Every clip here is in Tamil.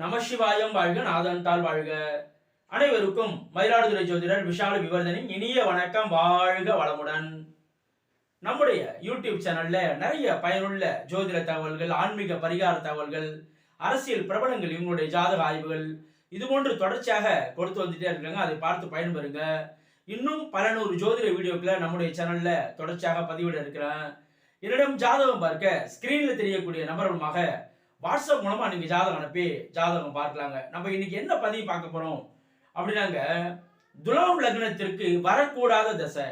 நமசிவாயம் வாழ்க நாதன்தாள் வாழ்க. அனைவருக்கும் மயிலாடுதுறை ஜோதிடர் விஷால விவர்தனின் இனிய வணக்கம் வாழ்க வளமுடன். நம்முடைய யூடியூப் சேனல்ல நிறைய பயனுள்ள ஜோதிட தகவல்கள் ஆன்மீக பரிகார தகவல்கள் அரசியல் பிரபலங்கள் இவங்களுடைய ஜாதக ஆய்வுகள் இது போன்று தொடர்ச்சியாக கொடுத்து வந்துட்டே இருக்காங்க. அதை பார்த்து பயன்பெறுங்க. இன்னும் பல நூறு ஜோதிட வீடியோக்களை நம்முடைய சேனல்ல தொடர்ச்சியாக பதிவிட இருக்கிறேன். என்னிடம் ஜாதகம் பார்க்க ஸ்கிரீன்ல தெரியக்கூடிய நபர் மூலமாக வாட்ஸ்அப் மூலமா நீங்க ஜாதகம் அனுப்பி ஜாதகம் பார்க்கலாங்க. நம்ம இன்னைக்கு என்ன பதிவு பார்க்க போறோம்? அப்படின்னாங்க துலாம் லக்னத்திற்கு வரக்கூடாத தசை.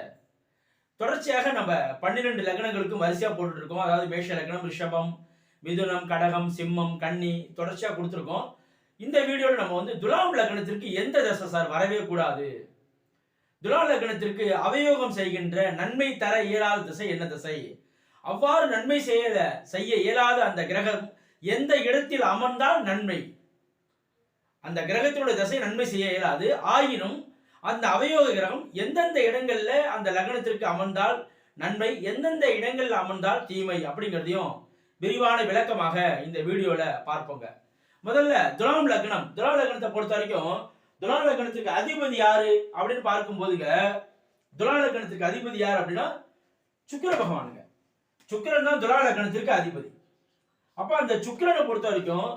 தொடர்ச்சியாக நம்ம பன்னிரெண்டு லக்னங்களுக்கும் வரிசையா போட்டுருக்கோம் அதாவது மேஷ லக்னம் ரிஷபம் மிதுனம் கடகம் சிம்மம் கன்னி தொடர்ச்சியா கொடுத்துருக்கோம். இந்த வீடியோவில் நம்ம வந்து துலாம் லக்னத்திற்கு எந்த தசை சார் வரவே கூடாது? துலாம் லக்னத்திற்கு அவயோகம் செய்கின்ற நன்மை தர இயலாத திசை என்ன திசை? அவ்வாறு நன்மை செய்ய செய்ய இயலாத அந்த கிரகம் எந்த இடத்தில் அமர்ந்தால் நன்மை? அந்த கிரகத்தினுடைய தசை நன்மை செய்ய இயலாது. ஆயினும் அந்த அவயோக கிரகம் எந்தெந்த இடங்கள்ல அந்த லக்னத்திற்கு அமர்ந்தால் நன்மை எந்தெந்த இடங்கள்ல அமர்ந்தால் தீமை அப்படிங்கிறதையும் விரிவான விளக்கமாக இந்த வீடியோல பார்ப்போங்க. முதல்ல துலாம் லக்னம். துலாம் லக்னத்தை பொறுத்த வரைக்கும் துலாம் லக்னத்துக்கு அதிபதி யாரு அப்படின்னு பார்க்கும்போதுங்க துலாம் லக்னத்துக்கு அதிபதி யார் அப்படின்னா சுக்கிர பகவானுங்க. சுக்கரன் தான் துலா லக்னத்திற்கு அதிபதி. அப்ப அந்த சுக்கிரனை பொறுத்த வரைக்கும்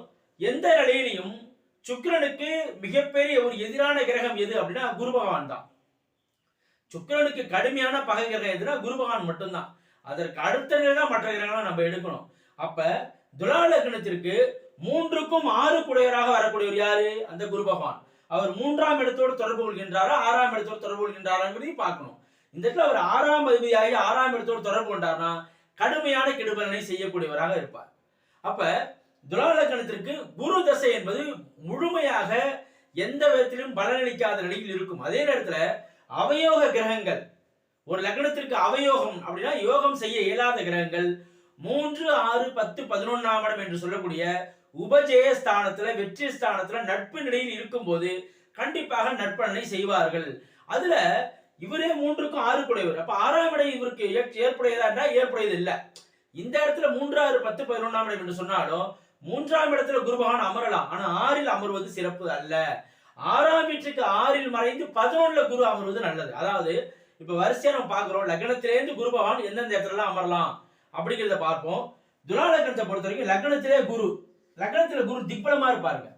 எந்த நிலையிலையும் சுக்கிரனுக்கு மிகப்பெரிய ஒரு எதிரான கிரகம் எது அப்படின்னா குரு பகவான் தான். சுக்கிரனுக்கு கடுமையான பகை கிரகம் எதுனா குரு பகவான் மட்டும்தான். அதற்கு அடுத்த நிலை தான் மற்ற கிரகங்களை நம்ம எடுக்கணும். அப்ப துலா லக்னத்திற்கு மூன்றுக்கும் ஆறு குடையராக வரக்கூடியவர் யாரு? அந்த குரு பகவான். அவர் மூன்றாம் இடத்தோடு தொடர்பு கொள்கின்றாரா? ஆறாம் இடத்தோடு தொடர்பு கொள்கின்றாராங்கிறதையும் பார்க்கணும். இந்த இடத்துல அவர் ஆறாம் அதிபதியாகி ஆறாம் இடத்தோடு தொடர்பு கொண்டார்னா கடுமையான கெடுபலனை செய்யக்கூடியவராக இருப்பார். அப்ப துலாலக்கணத்திற்கு குரு தசை என்பது முழுமையாக எந்த விதத்திலும் பலனளிக்காத நிலையில் இருக்கும். அதே நேரத்துல அவயோக கிரகங்கள் ஒரு லக்னத்திற்கு அவயோகம் அப்படின்னா யோகம் செய்ய இயலாத கிரகங்கள் மூன்று ஆறு பத்து பதினொன்னாம் இடம் என்று சொல்லக்கூடிய உபஜய ஸ்தானத்துல வெற்றி ஸ்தானத்துல நட்பு நிலையில் இருக்கும்போது கண்டிப்பாக நட்பலனை செய்வார்கள். அதுல இவரே மூன்றுக்கும் ஆறு குடையவர். அப்ப ஆறாம் இடம் இவருக்கு ஏற்புடையதா என்றால் ஏற்புடையது இல்லை இந்த இடத்துல மூன்றாறு பத்து பதினொன்றாம் இடம் என்று சொன்னாலும் மூன்றாம் இடத்துல குரு பகவான் அமரலாம். ஆனா ஆறில் அமர்வது சிறப்பு அல்ல. ஆறாம் வீட்டுக்கு ஆறில் மறைந்து பதினொன்னுல குரு அமர்வது நல்லது. அதாவது இப்ப வரிசையா நம்ம பாக்குறோம் லக்னத்திலேருந்து குரு பகவான் எந்தெந்த இடத்துல அமரலாம் அப்படிங்கிறத பார்ப்போம். துலா லக்னத்தை பொறுத்த வரைக்கும் லக்னத்திலே குரு. லக்னத்துல குரு திக்பலமா இருப்பாருங்க.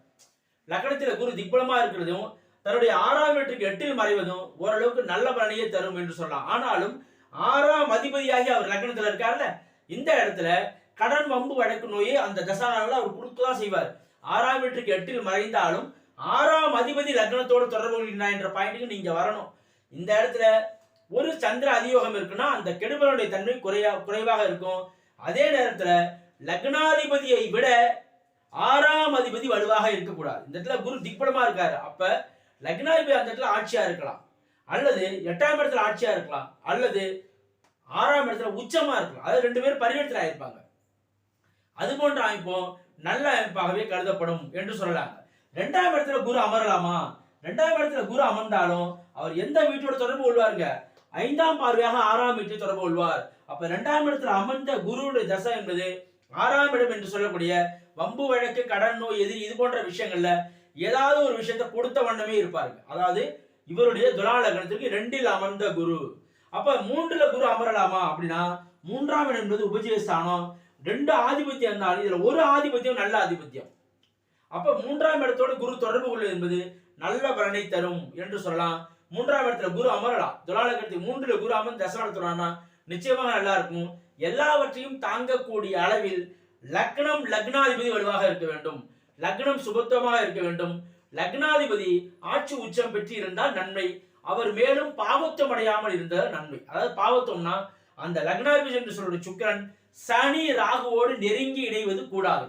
லக்னத்துல குரு திக்பலமா இருக்கிறதும் தன்னுடைய ஆறாம் வீட்டுக்கு எட்டில் மறைவதும் ஓரளவுக்கு நல்ல பலனையே தரும் என்று சொல்லலாம். ஆனாலும் ஆறாம் அதிபதியாகி அவர் லக்னத்துல இருக்காருல்ல. இந்த இடத்துல கடன் வம்பு வழக்கு நோயை அந்த தசானால அவர் கொடுத்துதான் செய்வார். ஆறாம் வீட்டுக்கு எட்டில் மறைந்தாலும் ஆறாம் அதிபதி லக்னத்தோடு தொடர்பு கொள்கின்றார் என்ற பாயிண்ட்டுக்கு நீங்க வரணும். இந்த இடத்துல ஒரு சந்திர அதியோகம் இருக்குன்னா அந்த கெடுபலனுடைய தன்மை குறையா குறைவாக இருக்கும். அதே நேரத்துல லக்னாதிபதியை விட ஆறாம் அதிபதி வலுவாக இருக்கக்கூடாது. இந்த இடத்துல குரு திக்படமா இருக்காரு. அப்ப லக்னாதிபதி அந்த இடத்துல ஆட்சியா இருக்கலாம். அல்லது எட்டாம் இடத்துல ஆட்சியா இருக்கலாம். அல்லது ஆறாம் இடத்துல உச்சமா இருக்கலாம் அது ரெண்டு பேரும் பரிவர்த்தனை ஆயிருப்பாங்க. அது போன்ற அமைப்பும் நல்ல அமைப்பாகவே கருதப்படும் என்று சொல்லலாங்க. ரெண்டாம் இடத்துல குரு அமரலாமா? ரெண்டாம் இடத்துல குரு அமர்ந்தாலும் அவர் எந்த வீட்டோட தொடர்பு கொள்வாருங்க? ஐந்தாம் பார்வையாக ஆறாம் வீட்டை தொடர்பு கொள்வார். அப்ப ரெண்டாம் இடத்துல அமர்ந்த குருவுடைய தசை என்பது ஆறாம் இடம் என்று சொல்லக்கூடிய வம்பு வழக்கு கடன் நோய் எதிரி இது போன்ற விஷயங்கள்ல ஏதாவது ஒரு விஷயத்தை கொடுத்த வண்ணமே இருப்பாருங்க. அதாவது இவருடைய துலா லக்னத்திற்கு ரெண்டில் அமர்ந்த குரு. அப்ப மூன்றுல குரு அமரலாமா அப்படின்னா மூன்றாம் இடம் என்பது உபஜயஸ்தானம். ரெண்டு ஆதிபத்தியம் இருந்தாலும் இதுல ஒரு ஆதிபத்தியம் நல்ல ஆதிபத்தியம். அப்ப மூன்றாம் இடத்தோடு குரு தொடர்பு கொள்வது என்பது நல்ல பலனை தரும் என்று சொல்லலாம். மூன்றாம் இடத்துல குரு அமரலாம் துலாலகத்தில் மூன்றுல குரு அமர்ந்து தசனாடுத்துறான்னா நிச்சயமாக நல்லா இருக்கும். எல்லாவற்றையும் தாங்கக்கூடிய அளவில் லக்னம் லக்னாதிபதி வலுவாக இருக்க வேண்டும். லக்னம் சுபத்துவமாக இருக்க வேண்டும். லக்னாதிபதி ஆட்சி உச்சம் பெற்று இருந்தால் நன்மை. அவர் மேலும் பாவத்தம் அடையாமல் இருந்தால் நன்மை. அதாவது பாவத்தம்னா அந்த லக்னாதிபதி என்று சொல்ற சுக்கிரன் சனி ராகுவோடு நெருங்கி இணைவது கூடாது.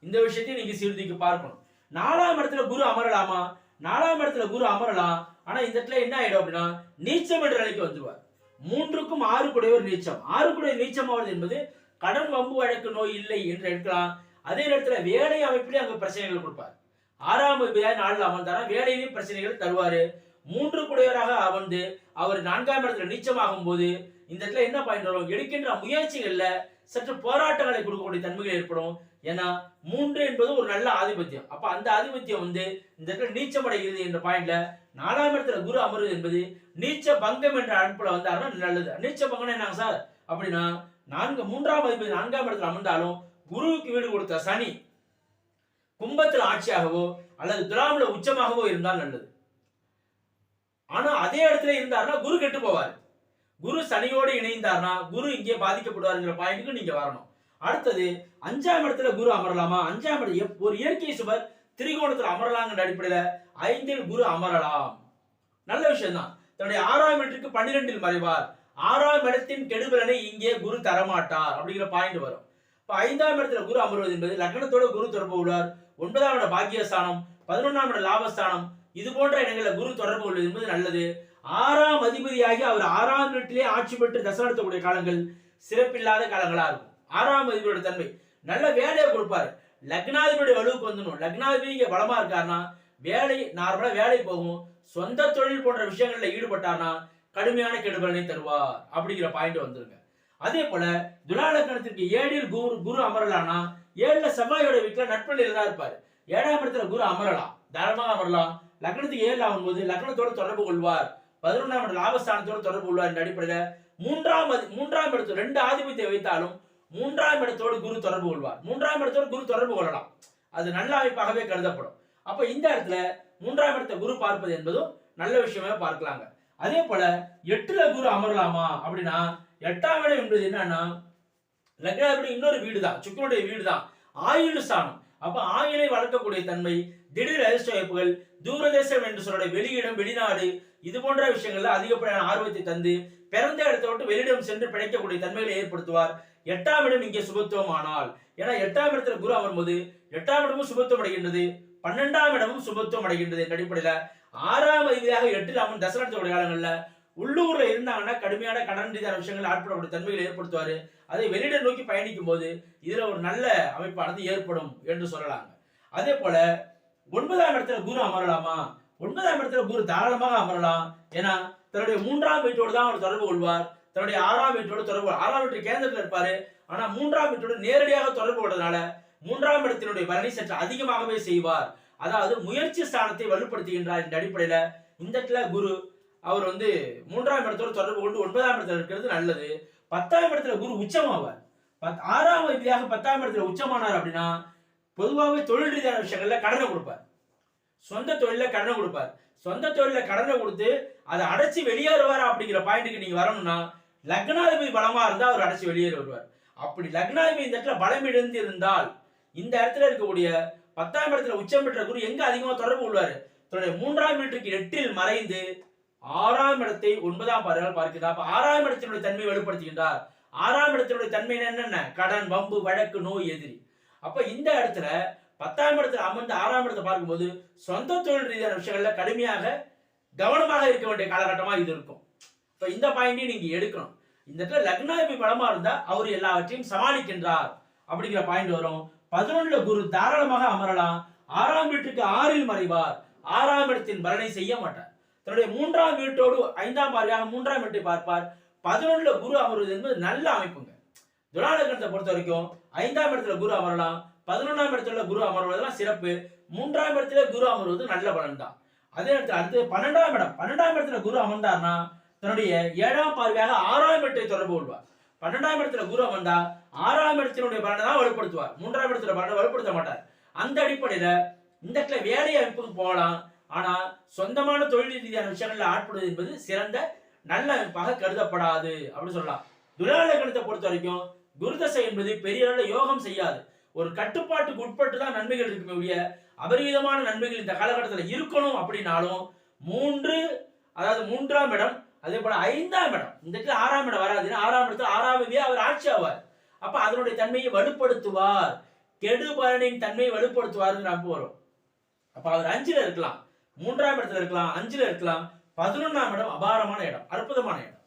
இந்த விஷயத்தையும் நீங்க சீர்திக்கு பார்க்கணும். நாலாம் இடத்துல குரு அமரலாமா? நாலாம் இடத்துல குரு அமரலாம் ஆனா இந்த இடத்துல என்ன ஆயிடும் அப்படின்னா நீச்சம் என்ற நிலைக்கு வந்துருவார். மூன்றுக்கும் ஆறு குடையவர் நீச்சம். ஆறு குடைய நீச்சம் ஆவது என்பது கடன் வம்பு வழக்கு நோய் இல்லை என்று எடுக்கலாம். அதே நேரத்துல வேலை அமைப்பிலே அங்க பிரச்சனைகள் கொடுப்பார். ஆறாம் நாளில் அமர்ந்தாரா? வேலையிலையும் பிரச்சனைகள் தருவாரு. மூன்று குடையவராக அமர்ந்து அவர் நான்காம் இடத்துல நீச்சமாகும் போது இந்த இடத்துல என்ன பாயிண்ட் வரும்? எடுக்கின்ற முயற்சிகள்ல சற்று போராட்டங்களை கொடுக்கக்கூடிய தன்மைகள் ஏற்படும். ஏன்னா மூன்று என்பது ஒரு நல்ல ஆதிபத்தியம். அப்ப அந்த ஆதிபத்தியம் வந்து இந்த இடத்துல நீச்சமடைகிறது என்ற பாயிண்ட்ல நாலாம் இடத்துல குரு அமருது என்பது நீச்ச பங்கம் என்ற அனுப்புல வந்தாருன்னா நல்லது. நீச்ச பங்கம் என்னங்க சார்? அப்படின்னா நான்கு மூன்றாம் அதிபதி நான்காம் இடத்துல அமர்ந்தாலும் குருவுக்கு வீடு கொடுத்த சனி கும்பத்தில் ஆட்சியாகவோ அல்லது துலாமில் உச்சமாகவோ இருந்தால் நல்லது. ஆனா அதே இடத்துல இருந்தாருன்னா குரு கெட்டு போவார். குரு சனியோடு இணைந்தார்னா குரு இங்கே பாதிக்கப்படுவாருங்கிற பாயிண்ட்டுக்கு நீங்க வரணும். அடுத்தது அஞ்சாம் இடத்துல குரு அமரலாமா? அஞ்சாம் இடம் எப்- ஒரு இயற்கை சுவர் திரிகோணத்துல அமரலாங்கிற அடிப்படையில ஐந்தில் குரு அமரலாம். நல்ல விஷயம் தான் தன்னுடைய ஆறாம் இடத்துக்கு பன்னிரெண்டில் மறைவார். ஆறாம் இடத்தின் கெடுபலனை இங்கே குரு தரமாட்டார் அப்படிங்கிற பாயிண்ட் வரும். இப்ப ஐந்தாம் இடத்துல குரு அமர்வது என்பது லக்னத்தோட குரு தொடர்பு உள்ளார். ஒன்பதாம் இட பாக்கியஸ்தானம் பதினொன்றாம் இட லாபஸ்தானம் இது போன்ற இடங்களில் குரு தொடர்பு உள்ளது என்பது நல்லது. ஆறாம் அதிபதியாகி அவர் ஆறாம் வீட்டிலே ஆட்சி பெற்று தசை நடத்தக்கூடிய காலங்கள் சிறப்பில்லாத காலங்களா இருக்கும். ஆறாம் அதிபதியோட தன்மை. நல்ல வேலையை கொடுப்பாரு. லக்னாதிபதியோட வலுவுக்கு வந்துடும் லக்னாதிபதி இங்கே பலமாக இருக்காருன்னா வேலை நார்மலாக வேலை போகும். சொந்த தொழில் போன்ற விஷயங்களில் ஈடுபட்டார்னா கடுமையான கெடுபலனை தருவார் அப்படிங்கிற பாயிண்ட் வந்துருங்க. அதே போல துலாலக்கணத்திற்கு ஏழில் குரு குரு அமரலானா ஏழுல செவ்வாயோட வீட்டில் நட்பநிலையில தான் இருப்பார். ஏழாம் இடத்துல குரு அமரலாம். தாராளமாக அமரலாம். லக்னத்துக்கு ஏழு ஆகும்போது லக்னத்தோடு தொடர்பு கொள்வார். பதினொன்றாம் இடம் தொடர்பு கொள்வார் என்ற அடிப்படையில் மூன்றாம் மூன்றாம் இடத்து ரெண்டு ஆதிபத்தியம் வைத்தாலும் மூன்றாம் இடத்தோடு குரு தொடர்பு கொள்வார். மூன்றாம் இடத்தோடு குரு தொடர்பு கொள்ளலாம். அது நல்ல அமைப்பாகவே கருதப்படும். அப்ப இந்த இடத்துல மூன்றாம் இடத்தை குரு பார்ப்பது என்பதும் நல்ல விஷயமே பார்க்கலாங்க. அதே போல எட்டுல குரு அமரலாமா அப்படின்னா எட்டாம் இடம் என்பது என்னன்னா லக்னாதிபதி இன்னொரு வீடு தான் சுக்கரனுடைய வீடு தான் ஆயுள் ஸ்தானம். அப்ப ஆயுளை வளர்க்கக்கூடிய தன்மை திடீர் அதிர்ஷ்ட வாய்ப்புகள் தூரதேசம் என்று சொல்ற வெளியிடம் வெளிநாடு இது போன்ற விஷயங்கள்ல அதிகப்படியான ஆர்வத்தை தந்து பிறந்த இடத்தை விட்டு வெளியிடம் சென்று பிழைக்கக்கூடிய தன்மைகளை ஏற்படுத்துவார். எட்டாம் இடம் இங்கே சுபத்துவம் ஆனால் ஏன்னா எட்டாம் இடத்துல குரு அமரும்போது எட்டாம் இடமும் சுபத்துவம் அடைகின்றது பன்னெண்டாம் இடமும் சுபத்துவம் அடைகின்றது என்ற அடிப்படையில ஆறாம் அதிபதியாக எட்டில் அவன் தசனத்தோடைய காலங்கள்ல உள்ளூர்ல இருந்தாங்கன்னா கடுமையான கடன் ரீதியான விஷயங்கள் ஆட்படக்கூடிய தன்மைகளை ஏற்படுத்துவாரு. அதை வெளியிட நோக்கி பயணிக்கும் போது இதுல ஒரு நல்ல அமைப்பானது ஏற்படும் என்று சொல்லலாங்க. அதே போல ஒன்பதாம் இடத்துல குரு அமரலாமா? ஒன்பதாம் இடத்துல குரு தாராளமாக அமரலாம். ஏன்னா தன்னுடைய மூன்றாம் வீட்டோடு தான் அவர் தொடர்பு கொள்வார். தன்னுடைய ஆறாம் வீட்டோடு தொடர்பு ஆறாம் வீட்டு கேந்திரத்தில் இருப்பாரு. ஆனா மூன்றாம் வீட்டோடு நேரடியாக தொடர்பு கொண்டதுனால மூன்றாம் இடத்தினுடைய பலனை சற்று அதிகமாகவே செய்வார். அதாவது முயற்சி ஸ்தானத்தை வலுப்படுத்துகின்றார் என்ற அடிப்படையில இந்த இடத்துல குரு அவர் வந்து மூன்றாம் இடத்தோடு தொடர்பு கொண்டு ஒன்பதாம் இடத்துல இருக்கிறது நல்லது. பத்தாம் இடத்துல குரு உச்சமாவார். பத்- ஆறாம் வயதியாக பத்தாம் இடத்துல உச்சமானார் அப்படின்னா பொதுவாகவே தொழில் ரீதியான விஷயங்கள்ல கடனை கொடுப்பார். சொந்த தொழில கடனை கொடுப்பார். சொந்த தொழில கடனை கொடுத்து அதை அடைச்சி வெளியேறுவார் அப்படிங்கிற பாயிண்ட்டுக்கு நீங்க வரணும்னா லக்னாதிபதி பலமா இருந்தால் அவர் அடைச்சி வெளியேறி வருவார் அப்படி லக்னாதிபதி இந்த இடத்துல பலம் இழந்து இருந்தால் இந்த இடத்துல இருக்கக்கூடிய பத்தாம் இடத்துல உச்சம் பெற்ற குரு எங்க அதிகமா தொடர்பு கொள்வாரு? தன்னுடைய மூன்றாம் வீட்டுக்கு எட்டில் மறைந்து ஆறாம் இடத்தை ஒன்பதாம் பார்வையால் பார்க்கிறார். அப்ப ஆறாம் இடத்தினுடைய தன்மையை வெளிப்படுத்துகின்றார். ஆறாம் இடத்தினுடைய தன்மை என்னென்ன? கடன் வம்பு வழக்கு நோய் எதிரி. அப்போ இந்த இடத்துல பத்தாம் இடத்துல அமர்ந்து ஆறாம் இடத்தை பார்க்கும்போது சொந்த தொழில் ரீதியான விஷயங்கள்ல கடுமையாக கவனமாக இருக்க வேண்டிய காலகட்டமாக இது இருக்கும். இப்போ இந்த பாயிண்டையும் நீங்க எடுக்கணும். இந்த இடத்துல லக்னாதிபதி பலமா இருந்தா அவர் எல்லாவற்றையும் சமாளிக்கின்றார் அப்படிங்கிற பாயிண்ட் வரும். பதினொன்றுல குரு தாராளமாக அமரலாம். ஆறாம் வீட்டுக்கு ஆறில் மறைவார். ஆறாம் இடத்தின் பலனை செய்ய மாட்டார். தன்னுடைய மூன்றாம் வீட்டோடு ஐந்தாம் பார்வையாக மூன்றாம் வீட்டை பார்ப்பார். பதினொன்றுல குரு அமர்வது என்பது நல்ல அமைப்புங்க. துலாலக்கணத்தை பொறுத்த வரைக்கும் ஐந்தாம் இடத்துல குரு அமரலாம் பதினொன்றாம் இடத்துல குரு அமர்வதெல்லாம் சிறப்பு. மூன்றாம் இடத்துல குரு அமர்வது நல்ல பலன் தான் அதே இடத்துல அடுத்து பன்னெண்டாம் இடம். பன்னெண்டாம் இடத்துல குரு அமர்ந்தார்னா தன்னுடைய ஏழாம் பார்வையாக ஆறாம் இடத்தை தொடர்பு கொள்வார். பன்னெண்டாம் இடத்துல குரு அமர்ந்தா ஆறாம் இடத்தினுடைய பலனை தான் வலுப்படுத்துவார். மூன்றாம் இடத்துல பலனை வலுப்படுத்த மாட்டார். அந்த அடிப்படையில இந்த இடத்துல வேலை அமைப்புக்கு போகலாம். ஆனா சொந்தமான தொழில் ரீதியான விஷயங்கள்ல ஆட்படுவது என்பது சிறந்த நல்ல அமைப்பாக கருதப்படாது அப்படின்னு சொல்லலாம். துலாலக்கணத்தை பொறுத்த வரைக்கும் குருதசை என்பது பெரிய அளவில் யோகம் செய்யாது. ஒரு கட்டுப்பாட்டுக்கு உட்பட்டு தான் நன்மைகள் இருக்குமே ஒழிய அபரிவிதமான நன்மைகள் இந்த காலகட்டத்தில் இருக்கணும் அப்படின்னாலும் மூன்று அதாவது மூன்றாம் இடம் அதே போல ஐந்தாம் இடம் இந்த இடத்துல ஆறாம் இடம் வராது. ஆறாம் இடத்துல ஆறாம் அவர் ஆட்சி ஆவார். அப்ப அதனுடைய தன்மையை வலுப்படுத்துவார். கெடுபலனின் தன்மையை வலுப்படுத்துவாருங்கிற அப்போ வரும் அப்ப அவர் அஞ்சுல இருக்கலாம் மூன்றாம் இடத்துல இருக்கலாம் அஞ்சுல இருக்கலாம் பதினொன்றாம் இடம் அபாரமான இடம் அற்புதமான இடம்.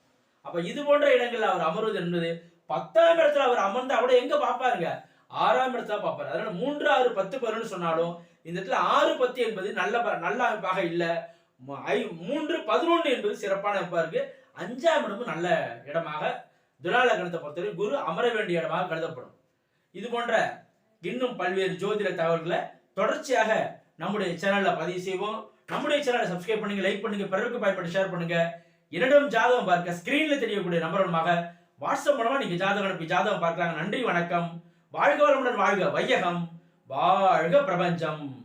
அப்ப இது போன்ற இடங்கள்ல அவர் அமர்வது என்பது பத்தாம் இடத்துல அவர் அமர்ந்து அவட எங்க பார்ப்பாருங்க? ஆறாம் இடத்துல பார்ப்பாரு. அதனால மூன்று ஆறு பத்து பதினொன்று சொன்னாலும் இந்த இடத்துல ஆறு பத்து என்பது நல்ல ப- நல்ல அமைப்பாக இல்ல. ஐ- மூன்று பதினொன்று என்பது சிறப்பான அமைப்பா இருக்கு. அஞ்சாம் இடமும் நல்ல இடமாக துலால கணத்தை பொறுத்தவரை குரு அமர வேண்டிய இடமாக கருதப்படும். இது போன்ற இன்னும் பல்வேறு ஜோதிட தகவல்களை தொடர்ச்சியாக நம்முடைய சேனல்ல பதிவு செய்வோம். நம்முடைய சேனலை சப்ஸ்கிரைப் பண்ணுங்க லைக் பண்ணுங்க பிறருக்கு பயன்பட்டு ஷேர் பண்ணுங்க. என்னிடம் ஜாதகம் பார்க்க ஸ்கிரீன்ல தெரியக்கூடிய நம்பர் மூலமாக வாட்ஸ்அப் மூலமா நீங்க ஜாதகம் அனுப்பி ஜாதகம் பார்க்கலாங்க. நன்றி வணக்கம். வாழ்க வளமுடன் வாழ்க. வையகம். வாழ்க பிரபஞ்சம்.